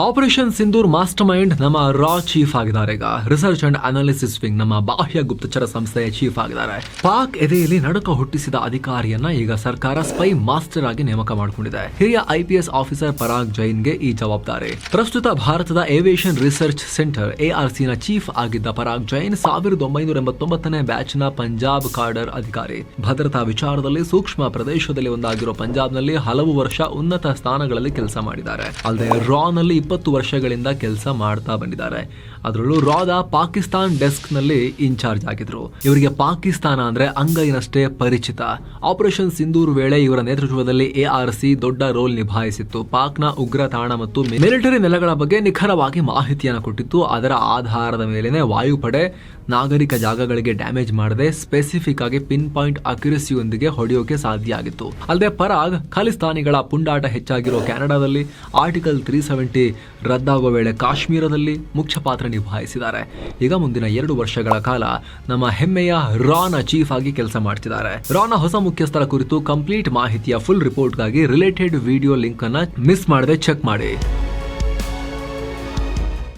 Operation Sindoor master mind ನಮ್ಮ ರಾ chief ಆಗಿದ್ದಾರೆ. ಈಗ ರಿಸರ್ಚ್ ಅಂಡ್ ಅನಾಲಿಸಿಸ್ ವಿಂಗ್ ನಮ್ಮ ಬಾಹ್ಯ ಗುಪ್ತಚರ ಸಂಸ್ಥೆಯ ಚೀಫ್ ಆಗಿದ್ದಾರೆ. ಪಾಕ್ ಎದೆಯಲ್ಲಿ ನಡುಕ ಹುಟ್ಟಿಸಿದ ಅಧಿಕಾರಿಯನ್ನ ಈಗ ಸರ್ಕಾರ ಸ್ಪೈ ಮಾಸ್ಟರ್ ಆಗಿ ನೇಮಕ ಮಾಡಿಕೊಂಡಿದೆ. ಹಿರಿಯ ಐಪಿಎಸ್ ಆಫೀಸರ್ ಪರಾಗ್ ಜೈನ್ಗೆ ಈ ಜವಾಬ್ದಾರಿ. ಪ್ರಸ್ತುತ ಭಾರತದ ಏವಿಯೇಷನ್ ರಿಸರ್ಚ್ ಸೆಂಟರ್ ಎಆರ್ಸಿ ನ ಚೀಫ್ ಆಗಿದ್ದ ಪರಾಗ್ ಜೈನ್ ಸಾವಿರದ ಒಂಬೈನೂರ ಎಂಬತ್ತೊಂಬತ್ತನೇ ಬ್ಯಾಚ್ನ ಪಂಜಾಬ್ ಕಾರ್ಡರ್ ಅಧಿಕಾರಿ. ಭದ್ರತಾ ವಿಚಾರದಲ್ಲಿ ಸೂಕ್ಷ್ಮ ಪ್ರದೇಶದಲ್ಲಿ ಒಂದಾಗಿರೋ ಪಂಜಾಬ್ನಲ್ಲಿ ಹಲವು ವರ್ಷ ಉನ್ನತ ಸ್ಥಾನಗಳಲ್ಲಿ ಕೆಲಸ ಮಾಡಿದ್ದಾರೆ. ಅಲ್ಲದೆ ರಾ ನಲ್ಲಿ ಇಪ್ಪತ್ತು ವರ್ಷಗಳಿಂದ ಕೆಲಸ ಮಾಡ್ತಾ ಬಂದಿದ್ದಾರೆ. ಅದರಲ್ಲೂ ರಾದ ಪಾಕಿಸ್ತಾನ್ ಡೆಸ್ಕ್ನಲ್ಲಿ ಇನ್ಚಾರ್ಜ್ ಆಗಿದ್ರು. ಇವರಿಗೆ ಪಾಕಿಸ್ತಾನ ಅಂದ್ರೆ ಅಂಗೈನಷ್ಟೇ ಪರಿಚಿತ. ಆಪರೇಷನ್ ಸಿಂಧೂರ್ ವೇಳೆ ಇವರ ನೇತೃತ್ವದಲ್ಲಿ ಎಆರ್ಸಿ ದೊಡ್ಡ ರೋಲ್ ನಿಭಾಯಿಸಿತ್ತು. ಪಾಕ್ನ ಉಗ್ರ ತಾಣ ಮತ್ತು ಮಿಲಿಟರಿ ನೆಲೆಗಳ ಬಗ್ಗೆ ನಿಖರವಾಗಿ ಮಾಹಿತಿಯನ್ನು ಕೊಟ್ಟಿತ್ತು. ಅದರ ಆಧಾರದ ಮೇಲೆನೆ ವಾಯುಪಡೆ ನಾಗರಿಕ ಜಾಗಗಳಿಗೆ ಡ್ಯಾಮೇಜ್ ಮಾಡದೆ ಸ್ಪೆಸಿಫಿಕ್ ಆಗಿ ಪಿನ್ ಪಾಯಿಂಟ್ ಅಕ್ಯುರಸಿಯೊಂದಿಗೆ ಹೊಡೆಯೋಕೆ ಸಾಧ್ಯ ಆಗಿತ್ತು. ಅಲ್ಲದೆ ಪರಾಗ್, ಖಾಲಿಸ್ತಾನಿಗಳ ಪುಂಡಾಟ ಹೆಚ್ಚಾಗಿರೋ ಕೆನಡಾದಲ್ಲಿ ಆರ್ಟಿಕಲ್ ತ್ರೀ ಸೆವೆಂಟಿ ರದ್ದಾಗುವ ವೇಳೆ ಕಾಶ್ಮೀರದಲ್ಲಿ ಮುಖ್ಯ ಪಾತ್ರ ನಿಭಾಯಿಸಿದ್ದಾರೆ. ಈಗ ಮುಂದಿನ ಎರಡು ವರ್ಷಗಳ ಕಾಲ ನಮ್ಮ ಹೆಮ್ಮೆಯ ರಾನ ಚೀಫ್ ಆಗಿ ಕೆಲಸ ಮಾಡ್ತಿದ್ದಾರೆ. ರಾನ ಹೊಸ ಮುಖ್ಯಸ್ಥರ ಕುರಿತು ಕಂಪ್ಲೀಟ್ ಮಾಹಿತಿಯ ಫುಲ್ ರಿಪೋರ್ಟ್ಗಾಗಿ ರಿಲೇಟೆಡ್ ವಿಡಿಯೋ ಲಿಂಕ್ ಅನ್ನ ಮಿಸ್ ಮಾಡದೆ ಚೆಕ್ ಮಾಡಿ.